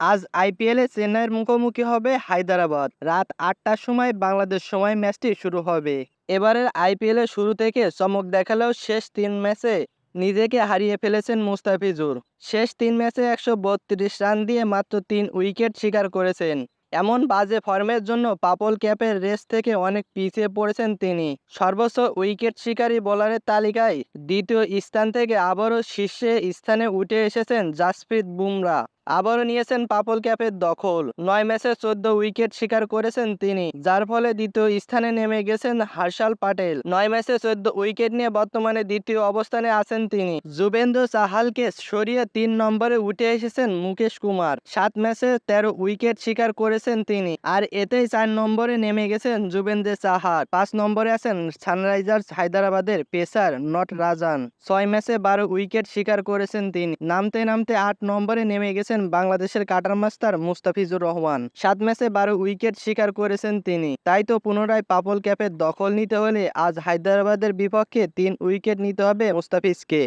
আজ আইপিএলে চেন্নাইয়ের মুখোমুখি হবে হায়দ্রাবাদ। রাত আটটার সময় বাংলাদেশ সময় ম্যাচটি শুরু হবে। এবারের আইপিএলের শুরু থেকে চমক দেখালেও শেষ তিন ম্যাচে নিজেকে হারিয়ে ফেলেছেন মুস্তাফিজুর। শেষ তিন ম্যাচে একশো বত্রিশ রান দিয়ে মাত্র তিন উইকেট শিকার করেছেন। এমন বাজে ফর্মের জন্য পাপল ক্যাপের রেস থেকে অনেক পিছিয়ে পড়েছেন তিনি। সর্বোচ্চ উইকেট শিকারী বোলারের তালিকায় দ্বিতীয় স্থান থেকে আবারও শীর্ষে স্থানে উঠে এসেছেন জাসপ্রীত বুমরা। আবারও নিয়েছেন পাপল ক্যাপের দখল। নয় ম্যাচে চোদ্দ উইকেট শিকার করেছেন তিনি, যার ফলে দ্বিতীয় স্থানে নেমে গেছেন হার্ষাল পাটেল। নয় ম্যাচে চোদ্দ উইকেট নিয়ে বর্তমানে দ্বিতীয় অবস্থানে আছেন তিনি। যুবেন্দ্র চাহালকে সরিয়ে তিন নম্বরে উঠে এসেছেন মুকেশ কুমার। সাত ম্যাচে তেরো উইকেট শিকার করেছেন তিনি, আর এতেই চার নম্বরে নেমে গেছেন যুবেন্দ্র চাহার পাঁচ নম্বরে আছেন সানরাইজার্স হায়দ্রাবাদের পেসার নট রাজান। ছয় ম্যাচে বারো উইকেট শিকার করেছেন তিনি, নামতে নামতে আট নম্বরে নেমে গেছেন বাংলাদেশের কাটার মাস্টার মুস্তাফিজুর রহমান। সাত ম্যাচে বারো উইকেট শিকার করেছেন তিনি। তাই তো পুনরায় পাপল ক্যাপের দখল নিতে হলে আজ হায়দ্রাবাদের বিপক্ষে তিন উইকেট নিতে হবে মুস্তাফিজকে।